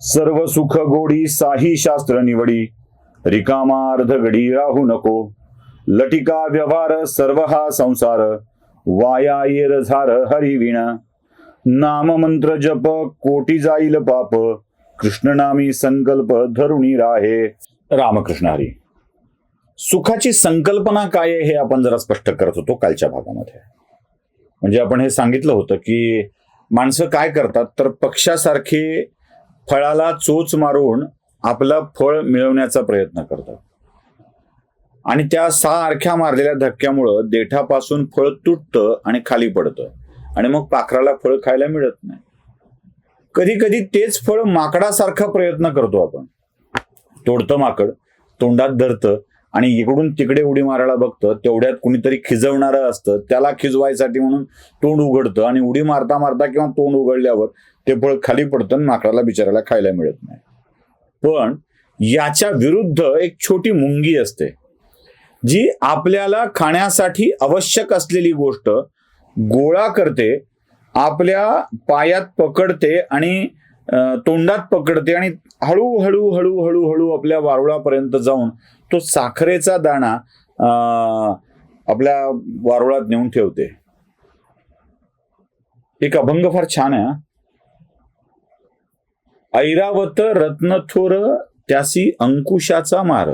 सर्व सुख गोडी साही शास्त्र निवडी. रिकामा अर्ध राहू नको. लटिका व्यवहार सर्व हा संसार. वाया येर झार हरिविण नाम मंत्र जप कोटी जाईल पाप. कृष्णनामी संकल्प धरुणी राहे. रामकृष्ण हरी. सुखाची संकल्पना काय आहे हे आपण जरा स्पष्ट करत होतो कालच्या भागामध्ये. म्हणजे आपण हे सांगितलं होतं की माणसं काय करतात तर पक्षासारखे फळाला चोच मारून आपलं फळ मिळवण्याचा प्रयत्न करतात. आणि त्या सारख्या मारलेल्या धक्क्यामुळं देठापासून फळ तुटतं आणि खाली पडतं. आणि मग पाखराला फळ खायला मिळत नाही. कधी कधी तेच फळ माकडासारखा प्रयत्न करतो आपण. तोडतं माकड तोंडात धरतं आणि इकडून तिकडे उडी मारायला बघतं तेवढ्यात कुणीतरी खिजवणारं असतं त्याला खिजवायसाठी म्हणून तोंड उघडतं आणि उडी मारता मारता किंवा तोंड उघडल्यावर ते फळ खाली पडतं आणि माकडाला बिचाराला खायला मिळत नाही. पण याच्या विरुद्ध एक छोटी मुंगी असते जी आपल्याला खाण्यासाठी आवश्यक असलेली गोष्ट गोळा करते आपल्या पायात पकडते आणि तोंडात पकडते आणि हळूहळू हळूहळू हळू आपल्या वारुळापर्यंत जाऊन तो साखरेचा दाणा आपल्या वारुळात नेऊन ठेवते. एक अभंग फार छान आहे ऐरावत रत्नथोर त्यासी अंकुशाचा मार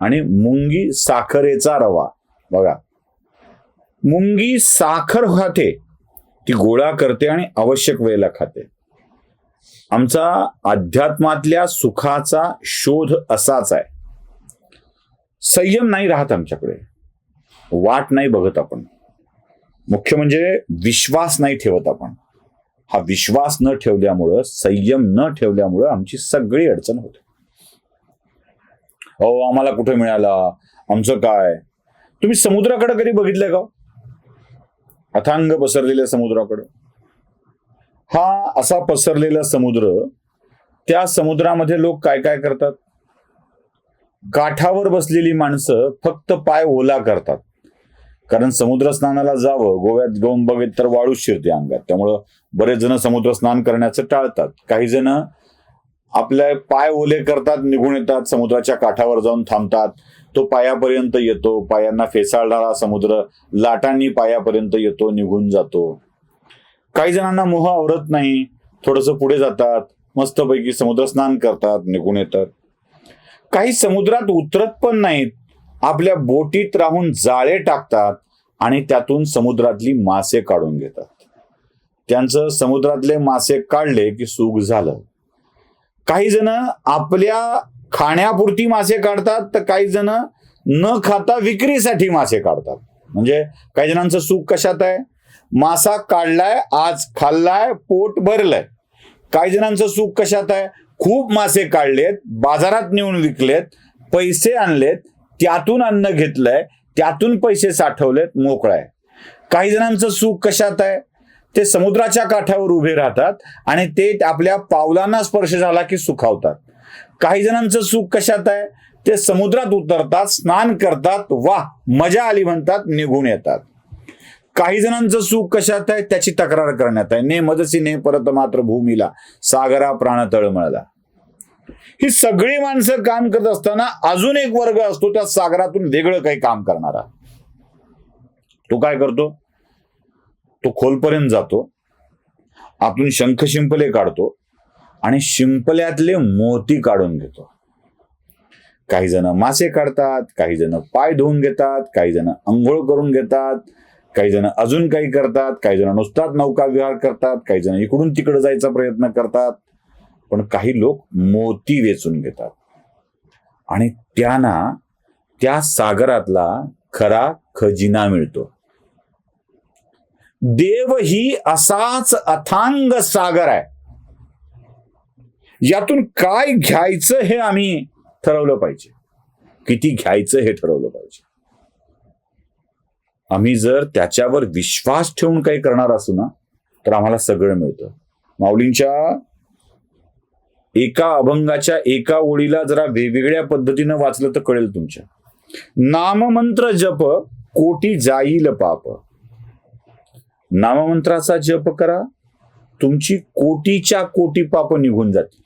आणि मुंगी साखरेचा रवा. बघा. मुंगी साखर खाते ती गोळा करते आणि आवश्यक वेळेला खाते. आमचा अध्यात्मातल्या सुखाचा शोध असाच आहे. संयम नाही राहत आमच्याकडे. वाट नाही बघत आपण. मुख्य म्हणजे विश्वास नाही ठेवत आपण. हा विश्वास न ठेवल्यामुळं संयम न ठेवल्यामुळं आमची सगळी अडचण होते. अहो आम्हाला कुठे मिळाला? आमचं काय? तुम्ही समुद्राकडे कधी बघितलंय का हो? अथांग पसरलेल्या समुद्राकडे. हा असा पसरलेला समुद्र त्या समुद्रामध्ये लोक काय काय करतात? काठावर बसलेली माणसं फक्त पाय ओला करतात. कारण समुद्र स्नानाला जावं गोव्यात जाऊन बघित तर वाळूच शिरते अंगात. त्यामुळं बरेच जण समुद्र स्नान करण्याचं टाळतात. काही जण आपले पाय ओले करतात निघून येतात समुद्राच्या काठावर जाऊन थांबतात. तो पायापर्यंत येतो पायांना फेसाळणारा समुद्र लाटांनी पायापर्यंत येतो निघून जातो. काही जणांना मोह आवरत नाही थोडस पुढे जातात मस्तपैकी समुद्र स्नान करतात निघून येतात. काही समुद्रात उतरत पण नाहीत आपल्या बोटीत राहून जाळे टाकतात आणि त्यातून समुद्रातली मासे काढून घेतात. त्यांचं समुद्रातले मासे काढले की सुख झालं. काही जण आपल्या खाण्यापुरती मासे काढतात तर काही जण न खाता विक्रीसाठी मासे काढतात. म्हणजे काही जणांचं सुख कशात आहे? मासा काढलाय आज खाल्लाय पोट भरलंय. काही जणांचं सुख कशात आहे? खूप मासे काढलेत बाजारात नेऊन विकलेत पैसे आणलेत त्यातून अन्न घेतलंय त्यातून पैसे साठवलेत मोकळाय काही जणांचं सुख कशात आहे? ते समुद्राच्या काठावर उभे राहतात आणि ते आपल्या पावलांना स्पर्श झाला की सुखावतात. काही जणांचं सुख कशात आहे? ते समुद्रात उतरतात स्नान करतात वा मजा आली म्हणतात निघून येतात. काही जणांचं सुख कशात आहे? त्याची तक्रार करण्यात आहे. ने मदसी ने परत मात्र भूमीला सागरा प्राण तळमळला ही सगळी माणसं काम करत असताना अजून एक वर्ग असतो त्या सागरातून वेगळं काही काम करणारा. तो काय करतो? तो खोलपर्यंत जातो. आतून शंख शिंपले काढतो आणि शिंपल्यातले मोती काढून घेतो. काही जण मासे काढतात काही जण पाय धुवून घेतात काही जण अंघोळ करून घेतात काही जण अजून काही करतात काही जण नुसताच नौका विहार करतात काही जण इकडून तिकडे जायचा प्रयत्न करतात. पण काही लोक मोती वेचून घेतात. आणि त्यांना त्या सागरातला खरा खजिना मिळतो. देव ही असाच अथांग सागर आहे. यातून काय घ्यायचं हे आम्ही ठरवलं पाहिजे. किती घ्यायचं हे ठरवलं पाहिजे. आम्ही जर त्याच्यावर विश्वास ठेवून काही करणार असू ना तर आम्हाला सगळं मिळतं. माऊलींच्या एका अभंगाच्या एका ओळीला जरा वेगवेगळ्या पद्धतीनं वाचलं तर कळेल तुमच्या. नाममंत्र जप कोटी जाईल पाप. नाममंत्राचा जप करा तुमची कोटीच्या कोटी पाप निघून जातील.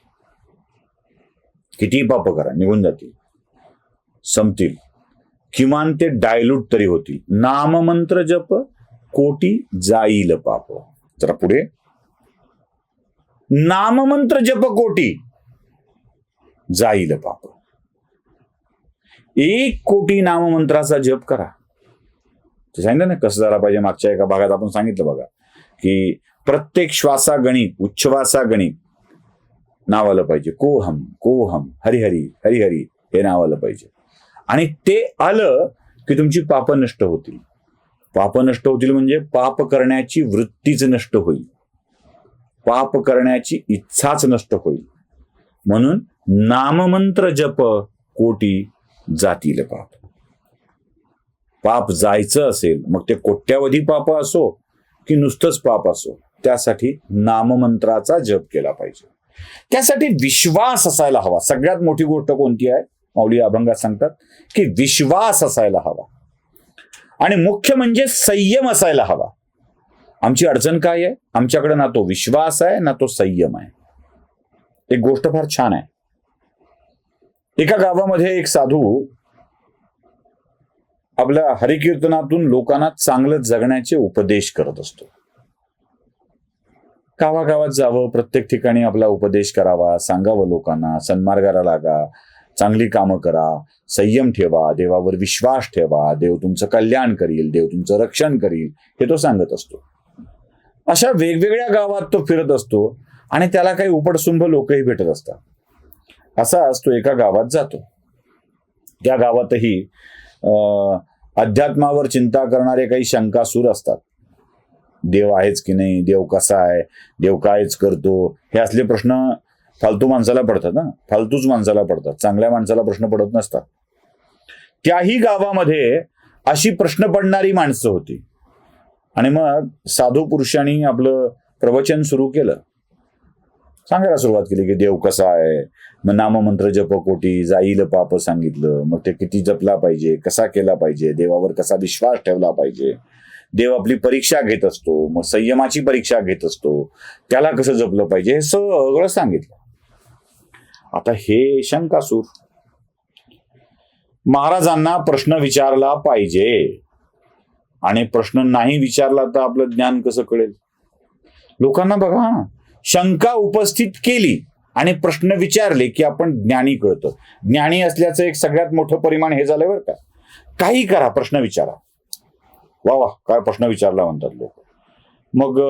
कितीही पाप करा निघून जातील. संपतील. किमान ते डायल्यूट तरी होतील. नाममंत्र जप कोटी जाईल पाप. जरा पुढे. नाममंत्र जप कोटी. जाईल पाप. एक कोटी नाममंत्राचा जप करा. ते सांगितलं ना कसं झाला पाहिजे मागच्या एका भागात आपण सांगितलं बघा की प्रत्येक श्वासा गणी उच्छ्वासा गणी नाव आलं पाहिजे. कोहम कोहम हरिहरी हरिहरी हे नाव आलं पाहिजे. आणि ते आलं की तुमची पाप नष्ट होतील. पाप नष्ट होतील म्हणजे पाप करण्याची वृत्तीच नष्ट होईल. पाप करण्याची इच्छाच नष्ट होईल. म्हणून नाममंत्र जप कोटी जातील पाप. पाप जायचं असेल मग ते कोट्यावधी पाप असो की नुसतंच पाप असो त्यासाठी नाममंत्राचा जप केला पाहिजे. त्यासाठी विश्वास असायला हवा. सगळ्यात मोठी गोष्ट कोणती आहे? माऊली अभंगात सांगतात की विश्वास असायला हवा. आणि मुख्य म्हणजे संयम असायला हवा. आमची अडचण काय आहे? आमच्याकडे ना तो विश्वास आहे ना तो संयम आहे. एक गोष्ट फार छान आहे. एका गावामध्ये एक साधू आपल्या हरिकीर्तनातून लोकांना चांगलं जगण्याचे उपदेश करत असतो. गावागावात जावं प्रत्येक ठिकाणी आपला उपदेश करावा सांगावं लोकांना सन्मार्गाला लागा चांगली कामं करा संयम ठेवा देवावर विश्वास ठेवा देव तुमचं कल्याण करील देव तुमचं रक्षण करील हे तो सांगत असतो. अशा वेगवेगळ्या गावात तो फिरत असतो आणि त्याला काही उपडसुंभ लोकही भेटत असतात. असाच तो एका गावात जातो. त्या गावातही अं, अध्यात्मावर चिंता करणारे काही शंकासूर असतात. देव आहेच की नाही? देव कसा आहे? देव कायच करतो? हे असले प्रश्न फालतू माणसाला पडतात ना? फालतूच माणसाला पडतात. चांगल्या माणसाला प्रश्न पडत नसतात. त्याही गावामध्ये अशी प्रश्न पडणारी माणसं होती. आणि मग साधू पुरुषांनी आपलं प्रवचन सुरू केलं. सांगायला सुरुवात केली की देव कसा आहे? मग नाममंत्र जप कोटी जाईल पाप सांगितलं. मग ते किती जपला पाहिजे? कसा केला पाहिजे? देवावर कसा विश्वास ठेवला पाहिजे? देव आपली परीक्षा घेत असतो मग संयमाची परीक्षा घेत असतो. त्याला कसं जपलं पाहिजे? हे सगळं सांगितलं. आता हे शंकासूर. महाराजांना प्रश्न विचारला पाहिजे. आणि प्रश्न नाही विचारला तर आपलं ज्ञान कसं कळेल? लोकांना बघा हा, शंका उपस्थित केली आणि प्रश्न विचारले की आपण ज्ञानी कळतो. ज्ञानी असल्याचं एक सगळ्यात मोठं परिमाण हे झालं बरं का. काही करा प्रश्न विचारा. वा वा काय प्रश्न विचारला म्हणतात लोक. मग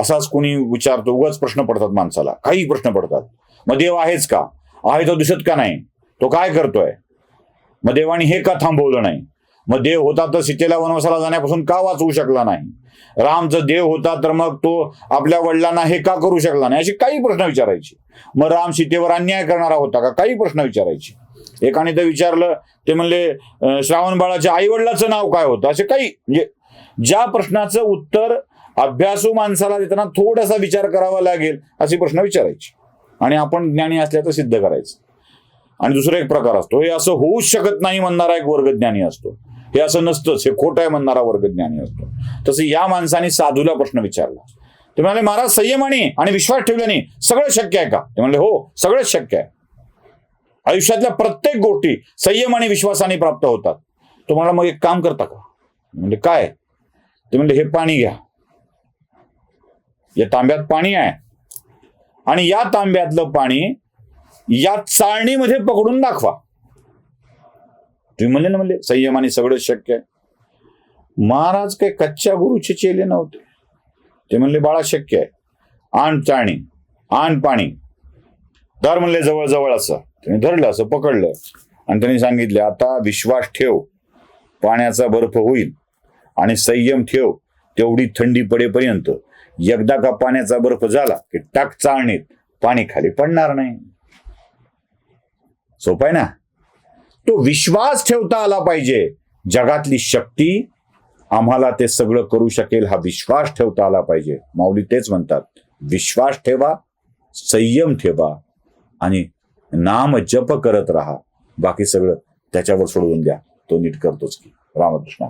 असाच कोणी विचारतो उगाच प्रश्न पडतात माणसाला. काही प्रश्न पडतात. मग देव आहेच का? आहे तो दिसत का नाही? तो काय करतोय? मग देवाने हे का थांबवलं नाही? मग देव होता तर सीतेला वनवासाला जाण्यापासून का वाचवू शकला नाही? राम जर देव होता तर मग तो आपल्या वडिलांना हे का करू शकला नाही? असे काही प्रश्न विचारायचे. मग राम सीतेवर अन्याय करणारा होता का? काही प्रश्न विचारायचे. एकाने तर विचारलं ते म्हणले श्रावण बाळाच्या आई वडिलाचं नाव काय होतं? असे काही म्हणजे ज्या प्रश्नाचं उत्तर अभ्यासू माणसाला देताना थोडासा विचार करावा लागेल असे प्रश्न विचारायचे. आणि आपण ज्ञानी असल्याचं सिद्ध करायचं. आणि दुसरा एक प्रकार असतो. हे असं होऊच शकत नाही म्हणणारा एक वर्ग ज्ञानी असतो. हे असं नसतंच हे खोटं आहे म्हणणारा वर्ग ज्ञानी असतो. तसं या माणसाने साधूला प्रश्न विचारला. ते म्हणाले महाराज संयमाने आणि विश्वास ठेवल्याने सगळं शक्य आहे का? ते म्हणले हो सगळंच शक्य आहे. आयुष्यातल्या प्रत्येक गोष्टी संयम आणि विश्वासाने प्राप्त होतात. तो मग एक काम करता का? म्हणजे काय? ते म्हणले हे पाणी घ्या. या तांब्यात पाणी आहे. आणि या तांब्यातलं पाणी या चाळणीमध्ये पकडून दाखवा. तुम्ही म्हणले ना म्हणले संयमाने सगळं शक्य. आहे महाराज काही कच्च्या गुरुचे चेले नव्हते. ते म्हणले बाळा शक्य आहे. आण चाळणी आण पाणी. धर म्हणले जवळ जवळ असं. त्यांनी धरलं असं पकडलं. आणि त्यांनी सांगितले आता विश्वास ठेव. पाण्याचा बर्फ होईल. आणि संयम ठेव. तेवढी थंडी पडेपर्यंत. एकदा का पाण्याचा बर्फ झाला की टाक चाळणीत. पाणी खाली पडणार नाही. सोपाय ना? तो विश्वास ठेवता आला पाहिजे. जगातली शक्ती आम्हाला ते सगळं करू शकेल हा विश्वास ठेवता आला पाहिजे. माऊली तेच म्हणतात विश्वास ठेवा संयम ठेवा आणि नाम जप करत राहा. बाकी सगळं त्याच्यावर सोडवून द्या. तो नीट करतोच की. रामकृष्ण.